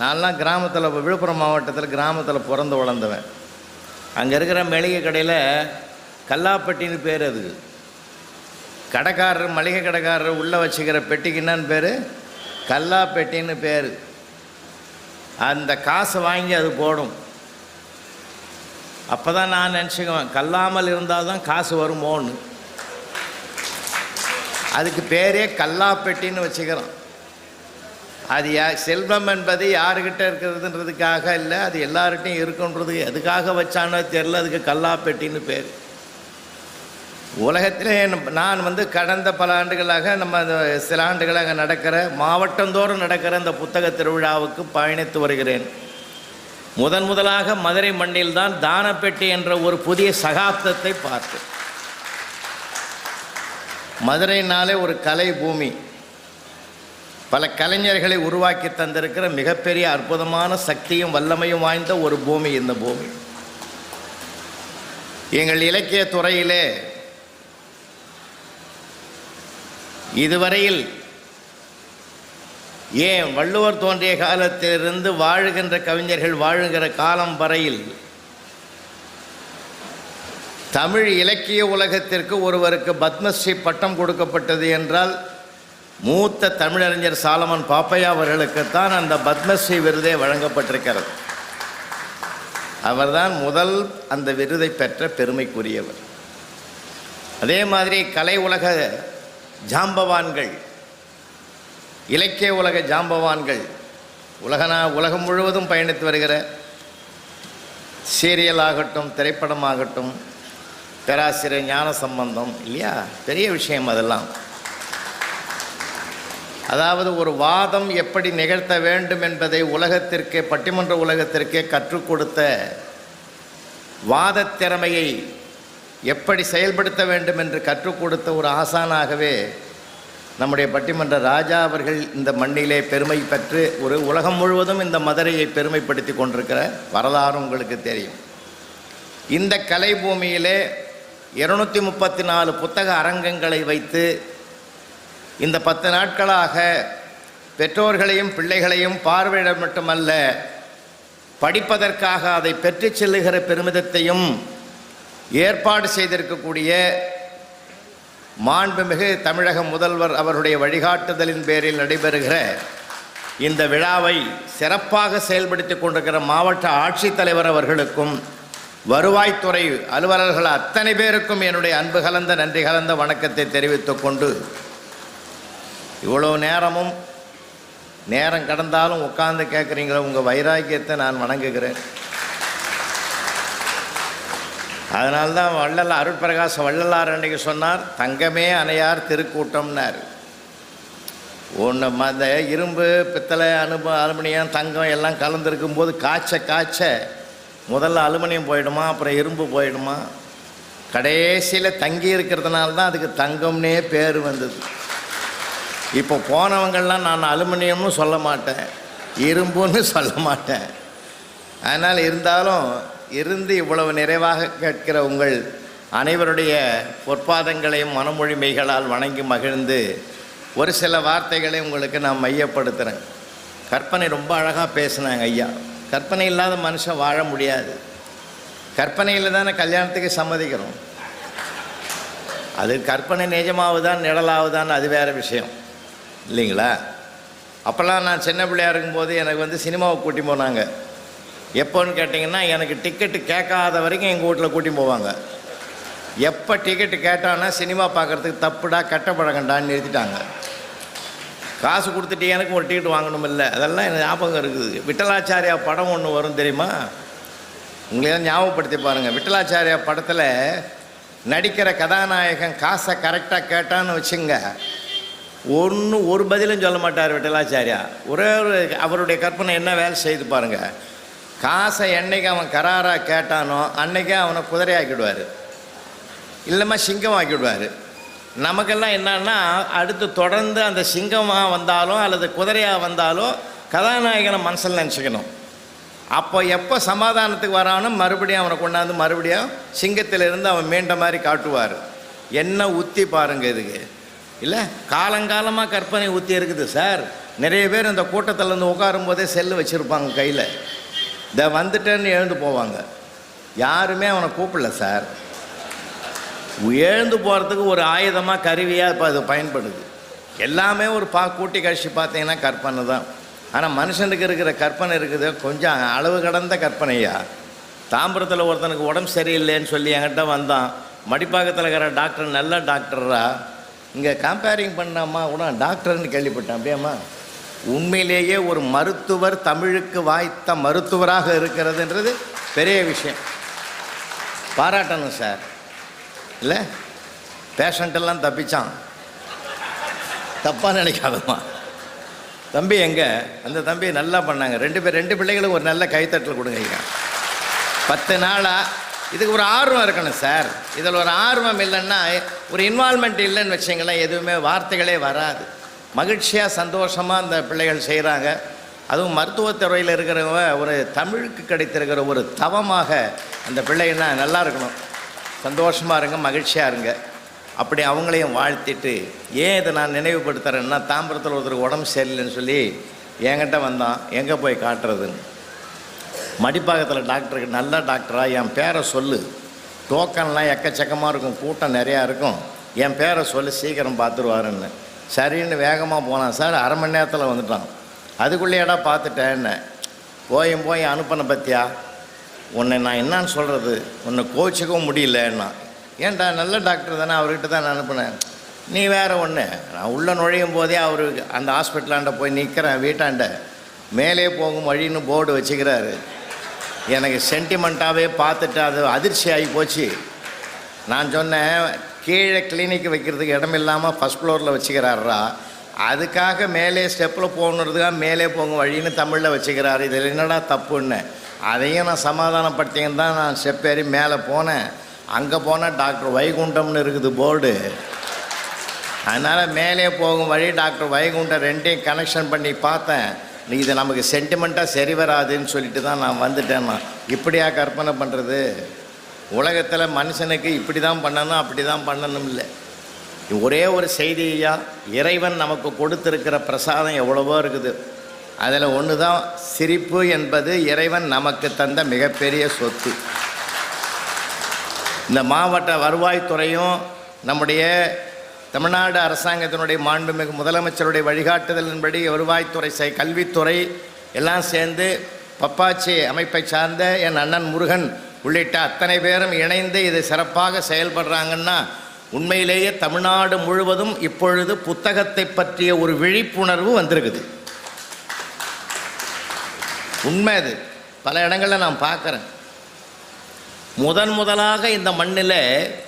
நான்லாம் கிராமத்தில் விழுப்புரம் மாவட்டத்தில் கிராமத்தில் பிறந்து வளர்ந்தவன். அங்கே இருக்கிற மளிகை கடையில் கல்லாப்பட்டின்னு பேர் அதுக்கு கடைக்காரர் மளிகை கடைக்காரர் உள்ளே வச்சுக்கிற பெட்டிக்கு என்னன்னு பேர்? கல்லாப்பெட்டின்னு பேர். அந்த காசை வாங்கி அது போடும். அப்போ தான் நான் நினச்சிக்குவேன் கல்லாமல் இருந்தால் தான் காசு வருமோன்னு. அதுக்கு பேரே கல்லாப்பெட்டின்னு வச்சுக்கிறோம். அது யா செல்வம் என்பது யாருக்கிட்ட இருக்கிறதுன்றதுக்காக இல்லை அது எல்லார்கிட்டையும் இருக்குன்றது எதுக்காக வச்சானோ தெரில அதுக்கு கல்லாப்பெட்டின்னு பேர். உலகத்திலே நான் வந்து கடந்த பல ஆண்டுகளாக நம்ம சில ஆண்டுகளாக நடக்கிற மாவட்டந்தோறும் நடக்கிற இந்த புத்தக திருவிழாவுக்கு பயணித்து வருகிறேன். முதன் முதலாக மதுரை மண்ணில்தான் தானப்பெட்டி என்ற ஒரு புதிய சகாப்தத்தை பார்த்தேன் மதுரைனாலே ஒரு கலை பூமி பல கலைஞர்களை உருவாக்கி தந்திருக்கிற மிகப்பெரிய அற்புதமான சக்தியும் வல்லமையும் வாய்ந்த ஒரு பூமி இந்த பூமி. எங்கள் இலக்கிய துறையிலே இதுவரையில் ஏன் வள்ளுவர் தோன்றிய காலத்திலிருந்து வாழுகின்ற கவிஞர்கள் வாழுகிற காலம் வரையில் தமிழ் இலக்கிய உலகத்திற்கு ஒருவருக்கு பத்மஸ்ரீ பட்டம் கொடுக்கப்பட்டது என்றால் மூத்த தமிழறிஞர் சாலமன் பாப்பையா அவர்களுக்குத்தான் அந்த பத்மஸ்ரீ விருதே வழங்கப்பட்டிருக்கிறது. அவர்தான் முதல் அந்த விருதை பெற்ற பெருமைக்குரியவர். அதே மாதிரி கலை உலக ஜாம்பவான்கள் இலக்கிய உலக ஜாம்பவான்கள் உலகனா உலகம் முழுவதும் பயணித்து வருகிற சீரியல் ஆகட்டும் திரைப்படமாகட்டும் பேராசிரியர் ஞான சம்பந்தம் இல்லையா? பெரிய விஷயம் அதெல்லாம். அதாவது ஒரு வாதம் எப்படி நிகழ்த்த வேண்டும் என்பதை உலகத்திற்கே பட்டிமன்ற உலகத்திற்கே கற்றுக் கொடுத்த வாதத் திறமையை எப்படி செயல்படுத்த வேண்டும் என்று கற்றுக் கொடுத்த ஒரு ஆசானாகவே நம்முடைய பட்டிமன்ற ராஜா அவர்கள் இந்த மண்ணிலே பெருமை பெற்று ஒரு உலகம் முழுவதும் இந்த மதுரையை பெருமைப்படுத்தி கொண்டிருக்கிற வரலாறு உங்களுக்கு தெரியும். இந்த கலை பூமியிலே இருநூற்றி முப்பத்தி நாலு புத்தக அரங்கங்களை வைத்து இந்த பத்து நாட்களாக பெற்றோர்களையும் பிள்ளைகளையும் பார்வையிட மட்டுமல்ல படிப்பதற்காக அதை பெற்றுச் செல்லுகிற பெருமிதத்தையும் ஏற்பாடு செய்திருக்கக்கூடிய மாண்புமிகு தமிழக முதல்வர் அவருடைய வழிகாட்டுதலின் பேரில் நடைபெறுகிற இந்த விழாவை சிறப்பாக செயல்படுத்தி கொண்டிருக்கிற மாவட்ட ஆட்சித்தலைவர் அவர்களுக்கும் வருவாய்த்துறை அலுவலர்கள் அத்தனை பேருக்கும் என்னுடைய அன்பு கலந்த நன்றி கலந்த வணக்கத்தை தெரிவித்துக்கொண்டு இவ்வளோ நேரமும் நேரம் கடந்தாலும் உட்கார்ந்து கேட்குறீங்களோ உங்கள் வைராக்கியத்தை நான் வணங்குகிறேன். அதனால்தான் வள்ளல் அருட்பிரகாச வள்ளலார் அன்றைக்கு சொன்னார் தங்கமே அணையார் திருக்கூட்டம்னார். ஒன்று அந்த இரும்பு பித்தளை அனுப அலுமினியம் தங்கம் எல்லாம் கலந்துருக்கும் போது காய்ச்ச காய்ச்ச முதல்ல அலுமினியம் போயிடுமா அப்புறம் இரும்பு போயிடுமா? கடைசியில் தங்கி இருக்கிறதுனால தான் அதுக்கு தங்கம்னே பேர் வந்தது. இப்போ போனவங்கள்லாம் நான் அலுமினியம்னு சொல்ல மாட்டேன். இரும்புன்னு சொல்ல மாட்டேன். அதனால் இருந்தாலும் இருந்து இவ்வளவு நிறைவாக கேட்கிற உங்கள் அனைவருடைய பொற்பாதங்களையும் மனமொழிமைகளால் வணங்கி மகிழ்ந்து ஒரு சில வார்த்தைகளை உங்களுக்கு நான் மையப்படுத்துகிறேன் கற்பனை ரொம்ப அழகாக பேசினாங்க ஐயா. கற்பனை இல்லாத மனுஷன் வாழ முடியாது. கற்பனையில் தானே கல்யாணத்துக்கு சம்மதிக்கிறோம். அது கற்பனை நிஜமாவுதான் நிழலாவுதான் அது வேறு விஷயம். இல்லைங்களா? அப்போல்லாம் நான் சின்ன பிள்ளையா இருக்கும்போது எனக்கு வந்து சினிமாவை கூட்டி போனாங்க. எப்போன்னு கேட்டிங்கன்னா எனக்கு டிக்கெட்டு கேட்காத வரைக்கும் எங்கள் வீட்டில் கூட்டி போவாங்க. எப்போ டிக்கெட்டு கேட்டான்னா சினிமா பார்க்குறதுக்கு தப்புடா கெட்ட பழக்கண்டான்னு நிறுத்திட்டாங்க. காசு கொடுத்துட்டு எனக்கு ஒரு டிக்கெட் வாங்கணும் இல்லை அதெல்லாம் எனக்கு ஞாபகம் இருக்குது. விட்டலாச்சாரியா படம் ஒன்று வரும் தெரியுமா? உங்களையெல்லாம் ஞாபகப்படுத்தி பாருங்கள் விட்டலாச்சாரியா படத்தில் நடிக்கிற கதாநாயகன் காசை கரெக்டாக கேட்டான்னு வச்சுங்க. ஒன்றும் ஒரு பதிலும் சொல்ல மாட்டார் விட்டலாச்சாரியா. ஒரே ஒரு அவருடைய கற்பனை என்ன வேலை செய்து பாருங்கள் காசை என்னைக்கு அவன் கராராக கேட்டானோ அன்னைக்கே அவனை குதிரையாக்கிடுவார். இல்லைம்மா சிங்கம் ஆக்கிவிடுவார் நமக்கெல்லாம் என்னன்னா அடுத்து தொடர்ந்து அந்த சிங்கமாக வந்தாலும் அல்லது குதிரையாக வந்தாலும் கதாநாயகனை மனசில் நினச்சிக்கணும். அப்போ எப்போ சமாதானத்துக்கு வரானோ மறுபடியும் அவனை கொண்டாந்து மறுபடியும் சிங்கத்திலிருந்து அவன் மீண்ட மாதிரி காட்டுவார். என்ன உத்தி பாருங்க இதுக்கு. இல்லை காலங்காலமாக கற்பனை ஊற்றி இருக்குது சார். நிறைய பேர் இந்த கூட்டத்தில் இருந்து உட்காரும்போதே செல்லு வச்சுருப்பாங்க கையில். இந்த வந்துட்டேன்னு எழுந்து போவாங்க. யாருமே அவனை கூப்பிடல சார். எழுந்து போகிறதுக்கு ஒரு ஆயுதமாக கருவியாக இப்போ அது பயன்படுது. எல்லாமே ஒரு பா கூட்டி கழிச்சு பார்த்தீங்கன்னா கற்பனை தான். ஆனால் மனுஷனுக்கு இருக்கிற கற்பனை இருக்குது கொஞ்சம் அளவு கடந்த கற்பனையா? தாம்பரத்தில் ஒருத்தனுக்கு உடம்பு சரியில்லைன்னு சொல்லி என்கிட்ட வந்தான். மடிப்பாக்கத்தில் இருக்கிற டாக்டர் நல்ல டாக்டரா இங்கே கம்பேரிங் பண்ணாமா? கூட டாக்டர்னு கேள்விப்பட்டேன். அப்படியாம்மா உண்மையிலேயே ஒரு மருத்துவர் தமிழுக்கு வாய்த்த மருத்துவராக இருக்கிறதுன்றது பெரிய விஷயம். பாராட்டணும் சார். இல்லை? பேஷண்ட்டெல்லாம் தப்பிச்சான். தப்பாக நினைக்காதம்மா. தம்பி எங்கே? அந்த தம்பி நல்லா பண்ணாங்க. ரெண்டு பேர் ரெண்டு பிள்ளைகளும் ஒரு நல்ல கைத்தட்டல் கொடுங்க பத்து நாளாக இதுக்கு ஒரு ஆர்வம் இருக்கணும் சார். இதில் ஒரு ஆர்வம் இல்லைன்னா ஒரு இன்வால்மெண்ட் இல்லைன்னு வச்சிங்களேன் எதுவுமே வார்த்தைகளே வராது. மகிழ்ச்சியாக சந்தோஷமாக அந்த பிள்ளைகள் செய்கிறாங்க அதுவும் மருத்துவத்துறையில் இருக்கிறவங்க ஒரு தமிழுக்கு கிடைத்திருக்கிற ஒரு தவமாக அந்த பிள்ளைகள்லாம் நல்லா இருக்கணும். சந்தோஷமாக இருங்க மகிழ்ச்சியாக இருங்க. அப்படி அவங்களையும் வாழ்த்திட்டு ஏன் இதை நான் நினைவுபடுத்துகிறேன்னா தாம்பரத்தில் ஒருத்தருக்கு உடம்பு சரியில்லைன்னு சொல்லி என்கிட்ட வந்தான். எங்கே போய் காட்டுறதுன்னு. மடிப்பாக்கத்தில் டாக்டருக்கு நல்ல டாக்டராக என் பேரை சொல்லு. டோக்கன்லாம் எக்கச்சக்கமாக இருக்கும் கூட்டம் நிறையா இருக்கும். என் பேரை சொல்லி சீக்கிரம் பார்த்துருவாருன்னு சரின்னு வேகமாக போனான். சார் அரை மணி நேரத்தில் வந்துட்டான். அதுக்குள்ளேயேடா பார்த்துட்டேன்னு போயும் போய் அனுப்பின பத்தியா? உன்னை நான் என்னன்னு சொல்கிறது உன்னை கோச்சிக்கவும் முடியலன்னா. ஏன்டா நல்ல டாக்டர் தானே அவர்கிட்ட தான் நான் அனுப்பினேன். நீ வேறு ஒன்று நான் உள்ளே நுழையும் போதே அவர் அந்த ஹாஸ்பிட்டலாண்ட போய் நிற்கிறேன் வீட்டாண்ட. மேலே போகும் வழின்னு போர்டு வச்சுக்கிறாரு. எனக்கு சென்டிமெண்ட்டாகவே பார்த்துட்டு அது அதிர்ச்சி ஆகி போச்சு. நான் சொன்னேன் கீழே கிளினிக் வைக்கிறதுக்கு இடம் இல்லாமல் ஃபஸ்ட் ஃப்ளோரில் வச்சுக்கிறாரா அதுக்காக மேலே ஸ்டெப்பில் போகணுறதுக்காக மேலே போகும் வழின்னு தமிழில் வச்சுக்கிறாரு. இதில் என்னடா தப்புன்னு? அதையும் நான் சமாதானப்படுத்திங்கன்னு தான் நான் ஸ்டெப் ஏறி மேலே போனேன். அங்கே போனால் டாக்டர் வைகுண்டம்னு இருக்குது போர்டு. அதனால் மேலே போகும் வழி டாக்டர் வைகுண்டம் ரெண்டையும் கனெக்ஷன் பண்ணி பார்த்தேன். நீ இது நமக்கு சென்டிமெண்ட்டாக சரி வராதுன்னு சொல்லிட்டு தான் நான் வந்துட்டேன் நான். இப்படியா கற்பனை பண்ணுறது உலகத்தில் மனுஷனுக்கு இப்படி தான் பண்ணணும் அப்படி தான் பண்ணணும் இல்லை. ஒரே ஒரு செய்தியா இறைவன் நமக்கு கொடுத்துருக்கிற பிரசாதம் எவ்வளவோ இருக்குது. அதில் ஒன்று தான் சிரிப்பு என்பது இறைவன் நமக்கு தந்த மிகப்பெரிய சொத்து. இந்த மாவட்ட வருவாய்த்துறையும் நம்முடைய தமிழ்நாடு அரசாங்கத்தினுடைய மாண்புமிகு முதலமைச்சருடைய வழிகாட்டுதலின்படி வருவாய்த்துறை செய் கல்வித்துறை எல்லாம் சேர்ந்து பப்பாச்சி அமைப்பை சார்ந்த என் அண்ணன் முருகன் உள்ளிட்ட அத்தனை பேரும் இணைந்து இதை சிறப்பாக செயல்படுறாங்கன்னா உண்மையிலேயே தமிழ்நாடு முழுவதும் இப்பொழுது புத்தகத்தை பற்றிய ஒரு விழிப்புணர்வு வந்திருக்குது. உண்மை அது. பல இடங்களில் நான் பார்க்குறேன். முதன் முதலாக இந்த மண்ணில்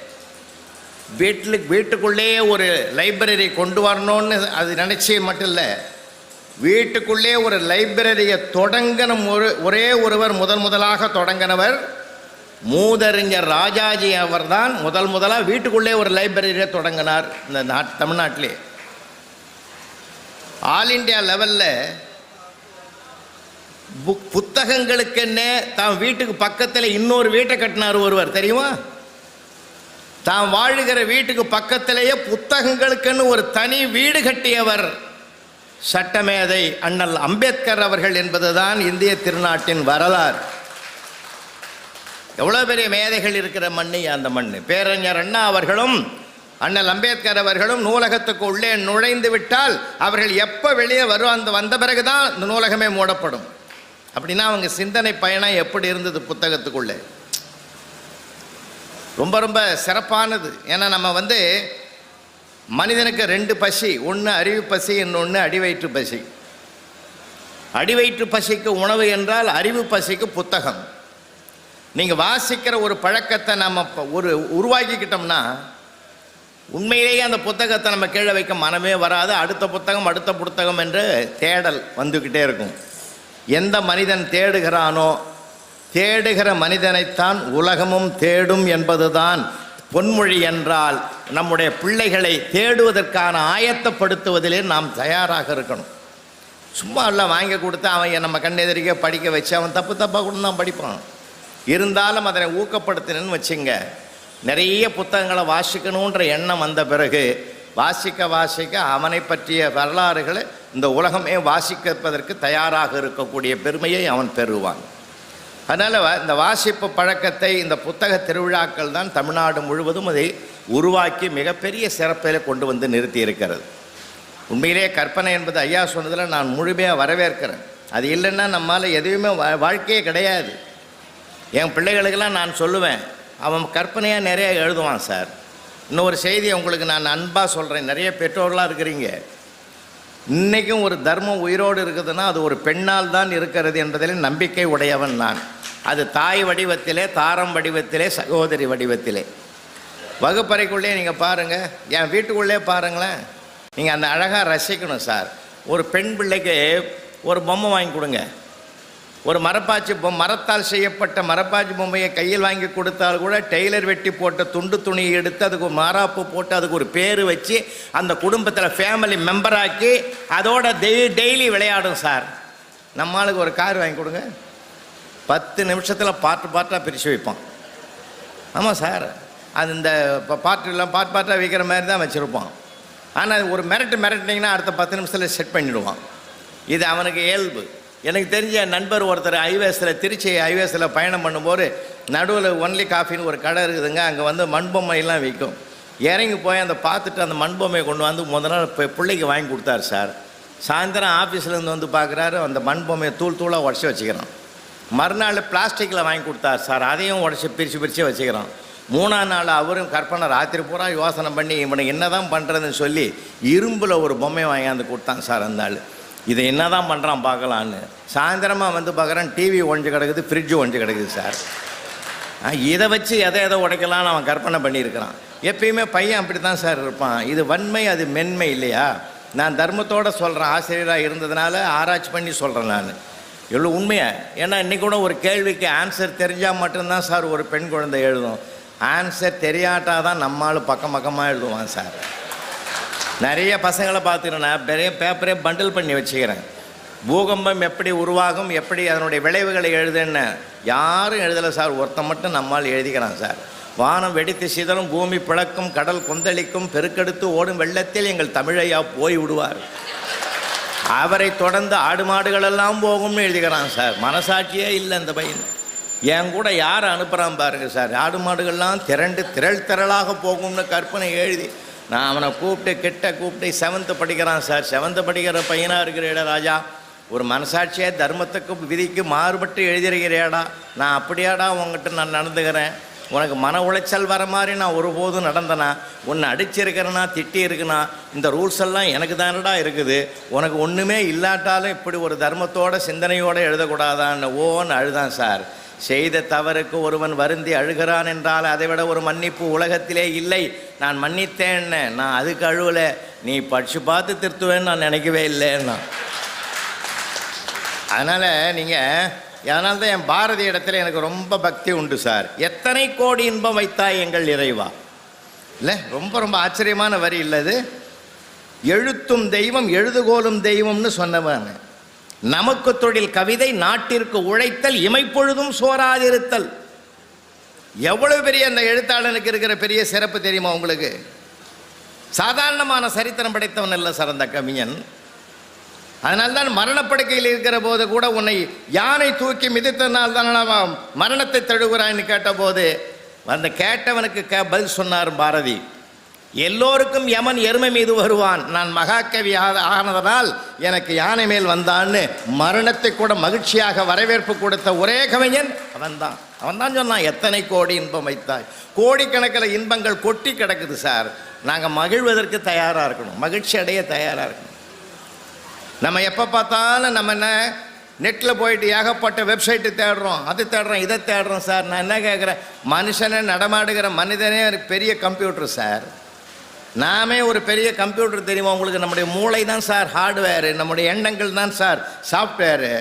வீட்டில் வீட்டுக்குள்ளேயே ஒரு லைப்ரரி கொண்டு வரணும்னு அது நினச்சி மட்டும் இல்லை வீட்டுக்குள்ளே ஒரு லைப்ரரியை தொடங்கின ஒரு ஒரே ஒருவர் முதல் முதலாக தொடங்கினவர் மூதறிஞர் ராஜாஜி அவர்தான். முதல் முதலாக வீட்டுக்குள்ளே ஒரு லைப்ரரியை தொடங்கினார் இந்த நாட் தமிழ்நாட்டிலே. ஆல் இண்டியா லெவலில் புக் புத்தகங்களுக்குன்னே தான் வீட்டுக்கு பக்கத்தில் இன்னொரு வீட்டை கட்டினார் ஒருவர் தெரியுமா? தான் வாழுகிற வீட்டுக்கு பக்கத்திலேயே புத்தகங்களுக்குன்னு ஒரு தனி வீடு கட்டியவர் சட்டமேதை அண்ணல் அம்பேத்கர் அவர்கள் என்பதுதான் இந்திய திருநாட்டின் வரலாறு. எவ்வளோ பெரிய மேதைகள் இருக்கிற மண்ணு அந்த மண் பேரறிஞர் அண்ணா அவர்களும் அண்ணல் அம்பேத்கர் அவர்களும் நூலகத்துக்கு உள்ளே நுழைந்து விட்டால் அவர்கள் எப்போ வெளியே வரும் அந்த வந்த பிறகு தான் இந்த நூலகமே மூடப்படும். அப்படின்னா அவங்க சிந்தனை பயணம் எப்படி இருந்தது புத்தகத்துக்குள்ளே? ரொம்ப ரொம்ப சிறப்பானது. ஏன்னா நம்ம வந்து மனிதனுக்கு ரெண்டு பசி ஒன்று அறிவு பசி இன்னொன்று அடிவயிற்று பசி. அடிவயிற்று பசிக்கு உணவு என்றால் அறிவு பசிக்கு புத்தகம். நீங்கள் வாசிக்கிற ஒரு பழக்கத்தை நம்ம ஒரு உருவாக்கிக்கிட்டோம்னா உண்மையிலேயே அந்த புத்தகத்தை நம்ம கீழே வைக்க மனமே வராது. அடுத்த புத்தகம் அடுத்த புத்தகம் என்று தேடல் வந்துக்கிட்டே இருக்கும். எந்த மனிதன் தேடுகிறானோ தேடுகிற மனிதனைத்தான் உலகமும் தேடும் என்பதுதான் பொன்மொழி என்றால் நம்முடைய பிள்ளைகளை தேடுவதற்கான ஆயத்தப்படுத்துவதிலே நாம் தயாராக இருக்கணும். சும்மா எல்லாம் வாங்கி கொடுத்து அவன் நம்ம கண்ணெதிரிக்க படிக்க வச்சு அவன் தப்பு தப்பாக கூட தான் படிப்பான். இருந்தாலும் அதனை ஊக்கப்படுத்தினு வச்சுங்க. நிறைய புத்தகங்களை வாசிக்கணுன்ற எண்ணம் வந்த பிறகு வாசிக்க வாசிக்க அவனை பற்றிய வரலாறுகளை இந்த உலகமே வாசிக்கப்பதற்கு தயாராக இருக்கக்கூடிய பெருமையை அவன் பெறுவான். அதனால் இந்த வாசிப்பு பழக்கத்தை இந்த புத்தக திருவிழாக்கள் தான் தமிழ்நாடு முழுவதும் அதை உருவாக்கி மிகப்பெரிய சிறப்பில் கொண்டு வந்து நிறுத்தி இருக்கிறது உண்மையிலேயே கற்பனை என்பது ஐயா சொன்னதில் நான் முழுமையாக வரவேற்கிறேன். அது இல்லைன்னா நம்மால் எதுவுமே வாழ்க்கையே கிடையாது. என் பிள்ளைகளுக்கெல்லாம் நான் சொல்லுவேன் அவன் கற்பனையாக நிறைய எழுதுவான் சார். இன்னொரு செய்தியை உங்களுக்கு நான் அன்பாக சொல்கிறேன் நிறைய பெற்றோர்களாக இருக்கிறீங்க. இன்றைக்கும் ஒரு தர்மம் உயிரோடு இருக்குதுன்னா அது ஒரு பெண்ணால் தான் இருக்கிறது என்பதில் நம்பிக்கை உடையவன் நான். அது தாய் வடிவத்திலே தாரம் வடிவத்திலே சகோதரி வடிவத்திலே. வகுப்பறைக்குள்ளே நீங்கள் பாருங்கள் என் வீட்டுக்குள்ளே பாருங்களேன். நீங்கள் அந்த அழகாக ரசிக்கணும் சார். ஒரு பெண் பிள்ளைக்கு ஒரு பொம்மை வாங்கி கொடுங்க. ஒரு மரப்பாச்சி பொம் மரத்தால் செய்யப்பட்ட மரப்பாச்சி பொம்மையை கையில் வாங்கி கொடுத்தால் கூட டெய்லர் வெட்டி போட்ட துண்டு துணியை எடுத்து அதுக்கு ஒரு மாறாப்பு போட்டு அதுக்கு ஒரு பேர் வச்சு அந்த குடும்பத்தில் ஃபேமிலி மெம்பராக்கி அதோட டெய் டெய்லி விளையாடும் சார். நம்மளுக்கு ஒரு கார் வாங்கி கொடுங்க. பத்து நிமிஷத்தில் பாட்டு பாட்டாக பிரித்து வைப்பான் ஆமாம் சார். அது இந்த பாட்டுலாம் பாட்டு பாட்டாக வைக்கிற மாதிரி தான் வச்சுருப்பான் ஆனால் ஒரு மிரட்டு மிரட்டினீங்கன்னா அடுத்த பத்து நிமிஷத்தில் செட் பண்ணிவிடுவான் இது அவனுக்கு இயல்பு. எனக்கு தெரிஞ்ச நண்பர் ஒருத்தர் ஐவேஸில் திருச்சி ஐவேஸில் பயணம் பண்ணும்போது நடுவில் ஒன்லி காஃபின்னு ஒரு கடை இருக்குதுங்க. அங்கே வந்து மண்பொம்மையெல்லாம் விற்கும் இறங்கி போய் அந்த பார்த்துட்டு அந்த மண்பொம்மையை கொண்டு வந்து முத நாள் இப்போ பிள்ளைக்கு வாங்கி கொடுத்தாரு சார். சாயந்தரம் ஆஃபீஸ்லேருந்து வந்து பார்க்குறாரு அந்த மண்பொம்மையை தூள் தூளாக உடச்சி வச்சுக்கிறான். மறுநாள் பிளாஸ்டிக்கில் வாங்கி கொடுத்தார். சார் அதையும் உடச்சி பிரித்து பிரித்து வச்சுக்கிறான் மூணாம் நாள் அவரும் கற்பனை ராத்திரி பூரா யோசனை பண்ணி இவனுக்கு என்ன தான் பண்ணுறதுன்னு சொல்லி இரும்பில் ஒரு பொம்மை வாங்கியாந்து கொடுத்தான் சார் அந்த ஆள். இதை என்ன தான் பண்ணுறான் பார்க்கலான்னு. சாயந்தரமாக வந்து பார்க்குறான் டிவி ஒழிஞ்சு கிடக்குது ஃப்ரிட்ஜு ஒழிஞ்சு கிடக்குது சார். இதை வச்சு எதை எதை உடைக்கலாம்னு அவன் கற்பனை பண்ணியிருக்கிறான். எப்பயுமே பையன் அப்படி தான் சார் இருப்பான். இது வன்மை அது மென்மை இல்லையா? நான் தர்மத்தோடு சொல்கிறேன் ஆசிரியராக இருந்ததுனால ஆராய்ச்சி பண்ணி சொல்கிறேன் நான். எவ்வளோ உண்மையாக ஏன்னா இன்றைக்கி கூட ஒரு கேள்விக்கு ஆன்சர் தெரிஞ்சால் மட்டும்தான் சார் ஒரு பெண் குழந்தை எழுதும். ஆன்சர் தெரியாட்டா தான் நம்மால் பக்கம் பக்கமாக எழுதுவான் சார். நிறைய பசங்களை பார்த்துக்கிறேன். நான் பெரிய பேப்பரே பண்டில் பண்ணி வச்சுக்கிறேன். பூகம்பம் எப்படி உருவாகும் எப்படி அதனுடைய விளைவுகளை எழுதுன்னு யாரும் எழுதலை சார். ஒருத்தன் மட்டும் நம்மால் எழுதிக்கிறான் சார். வானம் வெடித்து சிதறும் பூமி பிளக்கும் கடல் கொந்தளிக்கும் பெருக்கெடுத்து ஓடும் வெள்ளத்தில் எங்கள் தமிழையா போய் விடுவார். அவரை தொடர்ந்து ஆடு மாடுகள் எல்லாம் போகும்னு எழுதிக்கிறான் சார். மனசாட்சியே இல்லை அந்த பையன். என் கூட யார் அனுப்புகிறான் பாருங்க சார். ஆடு மாடுகள்லாம் திரண்டு திரள் திரளாக போகும்னு கற்பனை எழுதி நான் அவனை கூப்பிட்டு கிட்ட கூப்பிட்டு செவன்த்து படிக்கிறான் சார். செவன்த்து படிக்கிற பையனாக இருக்கிறேடா ராஜா. ஒரு மனசாட்சியாக தர்மத்துக்கு விதிக்கு மாறுபட்டு எழுதியிருக்கிறேடா. நான் அப்படியாடா உங்ககிட்ட நான் நடந்துக்கிறேன். உனக்கு மன உளைச்சல் வர மாதிரி நான் ஒருபோதும் நடந்தனா உன்னை அடிச்சிருக்கிறேனா திட்டி இருக்குனா இந்த ரூல்ஸ் எல்லாம் எனக்கு தானடா இருக்குது. உனக்கு ஒன்றுமே இல்லாட்டாலும் இப்படி ஒரு தர்மத்தோட சிந்தனையோடு எழுதக்கூடாதான்னு ஓன்னு அழுதான் சார். செய்த தவறுக்கு ஒருவன் வருந்தி அழுகிறான் என்றால் அதைவிட ஒரு மன்னிப்பு உலகத்திலே இல்லை. நான் மன்னித்தேன்னு நான் அதுக்கு அழுவலை. நீ படிச்சு பார்த்து திருத்துவேன்னு நான் நினைக்கவே இல்லைன்னா. அதனால் நீங்கள் அதனால தான் என் பாரதி இடத்துல எனக்கு ரொம்ப பக்தி உண்டு சார். எத்தனை கோடி இன்பம் வைத்தாய் எங்கள் இறைவா? இல்லை ரொம்ப ரொம்ப ஆச்சரியமான வரி இல்லை எழுத்தும் தெய்வம் எழுதுகோலும் தெய்வம்னு சொன்னவன். நமக்கு தொழில் கவிதை நாட்டிற்கு உழைத்தல் இமைப்பொழுதும் சோராதிருத்தல். எவ்வளவு பெரிய அந்த எழுத்தாளனுக்கு இருக்கிற பெரிய சிறப்பு தெரியுமா உங்களுக்கு? சாதாரணமான சரித்திரம் படைத்தவன் அல்ல சார் அந்த கவிஞன். அதனால்தான் மரணப்படுக்கையில் இருக்கிற போது கூட உன்னை யானை தூக்கி மிதித்தனால் தான் மரணத்தை தழுவுறான்னு கேட்டபோது அந்த கேட்டவனுக்கு கே பதில் சொன்னார் பாரதி எல்லோருக்கும் யமன் எருமை மீது வருவான். நான் மகாகவி ஆனதனால் எனக்கு யானை மேல் வந்தான்னு மரணத்தை கூட மகிழ்ச்சியாக வரவேற்பு கொடுத்த ஒரே கவிஞன் அவன்தான். அவன்தான் சொன்னான் எத்தனை கோடி இன்பம் வைத்தாய்? கோடிக்கணக்கில் இன்பங்கள் கொட்டி கிடக்குது சார். நாங்கள் மகிழ்வதற்கு தயாராக இருக்கணும். மகிழ்ச்சி அடைய தயாராக இருக்கணும். நம்ம எப்போ பார்த்தாலும் நம்ம என்ன நெட்டில் போயிட்டு ஏகப்பட்ட வெப்சைட்டு தேடுறோம் அது தேடுறோம் இதை தேடுறோம் சார். நான் என்ன கேட்குறேன் மனுஷனே நடமாடுகிற மனிதனே ஒரு பெரிய கம்ப்யூட்டர் சார். நாமே ஒரு பெரிய கம்ப்யூட்டர் தெரியுமா உங்களுக்கு? நம்முடைய மூளை தான் சார் ஹார்ட்வேரு நம்முடைய எண்ணங்கள் தான் சார் சாஃப்ட்வேரு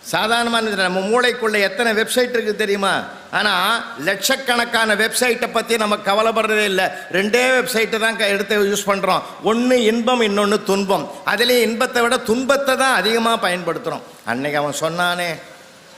சாதாரணமான நம்ம மூளைக்குள்ளே எத்தனை வெப்சைட் இருக்குது தெரியுமா? ஆனால் லட்சக்கணக்கான வெப்சைட்டை பற்றி நம்ம கவலைப்படுறதே இல்லை. ரெண்டே வெப்சைட்டை தான் க- எடுத்து யூஸ் பண்ணுறோம் ஒன்று இன்பம் இன்னொன்று துன்பம். அதுலேயே இன்பத்தை விட துன்பத்தை தான் அதிகமாக பயன்படுத்துகிறோம் அன்னைக்கு அவன் சொன்னானே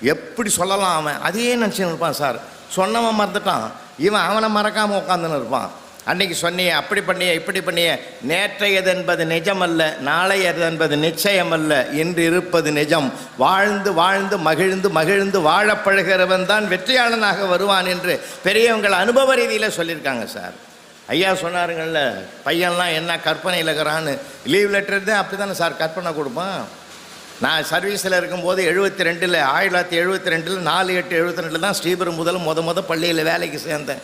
எப்படி சொல்லலாம் அவன்? அதையே நினச்சின்னு இருப்பான் சார். சொன்னவன் மறந்துட்டான். இவன் அவனை மறக்காமல் உட்காந்துன்னு இருப்பான். அன்னைக்கு சொன்னியே அப்படி பண்ணிய இப்படி பண்ணிய. நேற்றையது என்பது நிஜமல்ல நாளையது என்பது நிச்சயமல்ல. இன்று இருப்பது நிஜம். வாழ்ந்து வாழ்ந்து மகிழ்ந்து மகிழ்ந்து வாழப்பழுகிறவன் தான் வெற்றியாளனாக வருவான் என்று பெரியவங்கள் அனுபவ ரீதியில் சொல்லியிருக்காங்க சார். ஐயா சொன்னாருங்கள்ல பையன்லாம் என்ன கற்பனையில் இருக்கிறான்னு. லீவ் லெட்டர் தான் அப்படி தானே சார் கற்பனை கொடுப்பான் நான் சர்வீஸில் இருக்கும்போது எழுபத்தி ரெண்டில் ஆயிரத்தி தொள்ளாயிரத்தி எழுபத்தி ரெண்டில் நாலு எட்டு எழுபத்தி ரெண்டில் தான் ஸ்ரீபெரும் முதல் முத முத பள்ளியில் வேலைக்கு சேர்ந்தேன்.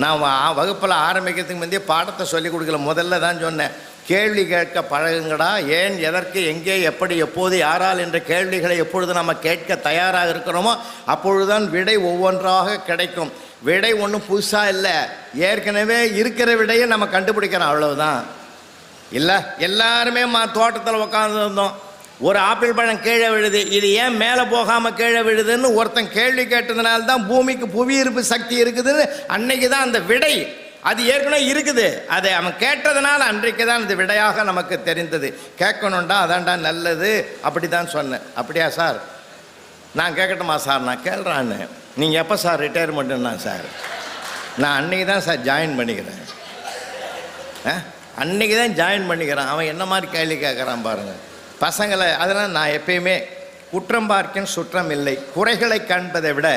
நான் வகுப்பில் ஆரம்பிக்கிறதுக்கு முந்தைய பாடத்தை சொல்லிக் கொடுக்கல. முதல்ல தான் சொன்னேன். கேள்வி கேட்க பழகுங்கடா. ஏன் எதற்கு எங்கே எப்படி எப்போது யாரால் என்ற கேள்விகளை எப்பொழுது நம்ம கேட்க தயாராக இருக்கிறோமோ அப்பொழுதுதான் விடை ஒவ்வொன்றாக கிடைக்கும். விடை ஒன்றும் புதுசாக இல்லை. ஏற்கனவே இருக்கிற விடையை நம்ம கண்டுபிடிக்கிறோம். அவ்வளவுதான். இல்லை? எல்லாருமே மா தோட்டத்தில் உட்காந்துருந்தோம் ஒரு ஆப்பிள் பழம் கீழே விழுது இது ஏன் மேலே போகாமல் கீழே விழுதுன்னு ஒருத்தன் கேள்வி கேட்டதுனால தான் பூமிக்கு புவியீர்ப்பு சக்தி இருக்குதுன்னு அன்னைக்கு தான் அந்த விடை. அது ஏற்கனவே இருக்குது. அதை அவன் கேட்டதுனால அன்றைக்கு தான் இந்த விடையாக நமக்கு தெரிந்தது. கேட்கணுண்டா அதான்டா நல்லது. அப்படி தான் சொன்னேன். அப்படியா சார்? நான் கேட்கட்டுமா சார்? நான் கேள்றான்னு நீங்கள் எப்போ சார் ரிட்டையர்மெண்ட்டுன்னா சார்? நான் அன்னைக்கு தான் சார் ஜாயின் பண்ணிக்கிறேன். ஆ? அன்னைக்கு தான் ஜாயின் பண்ணிக்கிறான். அவன் என்ன மாதிரி கேள்வி கேட்குறான் பாருங்கள் பசங்களை அதெல்லாம் நான் எப்பயுமே குற்றம் பார்க்கின் சுற்றம் இல்லை. குறைகளை காண்பதை விட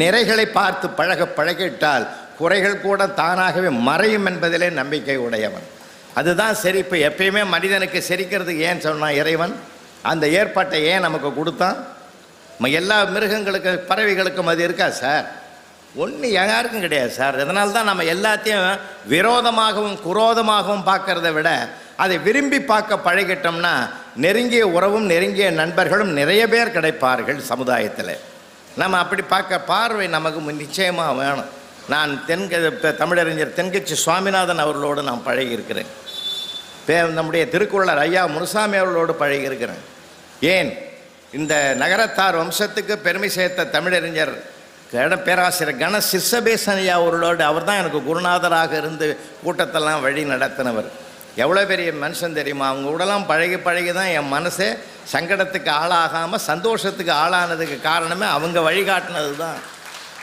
நிறைகளை பார்த்து பழக பழகிட்டால் குறைகள் கூட தானாகவே மறையும் என்பதிலே நம்பிக்கை உடையவன். அதுதான் சிரிப்பு. எப்பயுமே மனிதனுக்கு சிரிக்கிறதுக்கு ஏன் சொன்னான் இறைவன் அந்த ஏற்பாட்டை ஏன் நமக்கு கொடுத்தான்? எல்லா மிருகங்களுக்கு பறவைகளுக்கும் அது இருக்கா சார்? ஒன்று யாருக்கும் கிடையாது சார். இதனால தான் நம்ம எல்லாத்தையும் விரோதமாகவும் குரோதமாகவும் பார்க்கறத விட அதை விரும்பி பார்க்க பழகிட்டோம்னா நெருங்கிய உறவும் நெருங்கிய நண்பர்களும் நிறைய பேர் கிடைப்பார்கள் சமுதாயத்தில். நம்ம அப்படி பார்க்க பார்வை நமக்கு நிச்சயமாக வேணும். நான் தென்க தமிழறிஞர் தென்கட்சி சுவாமிநாதன் அவர்களோடு நான் பழகியிருக்கிறேன். பே நம்முடைய திருக்குறளர் ஐயா முனுசாமி அவர்களோடு பழகியிருக்கிறேன். ஏன்? இந்த நகரத்தார் வம்சத்துக்கு பெருமை சேர்த்த தமிழறிஞர் கட பேராசிரியர் கண சிர்சபேசன் ஐயா அவர்களோடு அவர் தான் எனக்கு குருநாதராக இருந்து கூட்டத்தெல்லாம் வழி நடத்தினவர். எவ்வளோ பெரிய மனுஷன் தெரியுமா? அவங்க கூடலாம் பழகி பழகி தான் என் மனசே சங்கடத்துக்கு ஆளாகாமல் சந்தோஷத்துக்கு ஆளானதுக்கு காரணமே அவங்க வழிகாட்டினது தான்.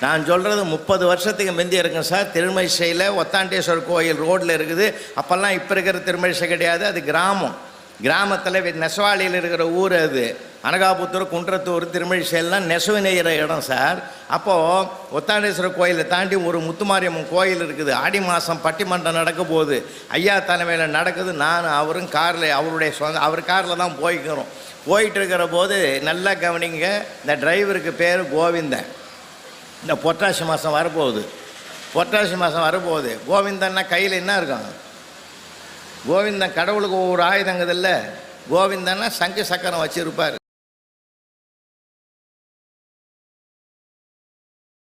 நான் சொல்கிறது முப்பது வருஷத்துக்கு முந்தி இருக்குங்க சார். திருமழிசையில் ஒத்தாண்டேஸ்வரர் கோயில் ரோட்டில் இருக்குது. அப்போல்லாம் இப்போ இருக்கிற திருமழிசை கிடையாது. அது கிராமம். கிராமத்தில் நெசவாளியில் இருக்கிற ஊர் அது. அனகாபுத்தூர் குன்றத்தூர் திருமழிசையெல்லாம் நெசவு நெய்கிற இடம் சார். அப்போது ஒத்தாண்டேஸ்வரர் கோயிலை தாண்டி ஒரு முத்துமாரியம்மன் கோயில் இருக்குது. ஆடி மாதம் பட்டிமன்றம் நடக்க போகுது. ஐயா தலைமையில் நடக்குது. நான் அவரும் காரில் அவருடைய சொந்த அவர் காரில் தான் போய்க்கிறோம். போயிட்டு இருக்கிற போது நல்லா கவனிங்க. இந்த டிரைவருக்கு பேர் கோவிந்தன். இந்த பொட்டாசி மாதம் வரப்போகுது. பொட்டாசி மாதம் வரப்போகுது. கோவிந்தன்னா கையில் என்ன இருக்கும்? கோவிந்தன் கடவுளுக்கு ஒவ்வொரு ஆயுதங்குதில்ல கோவிந்தன்னா சங்கு சக்கரம் வச்சுருப்பார்.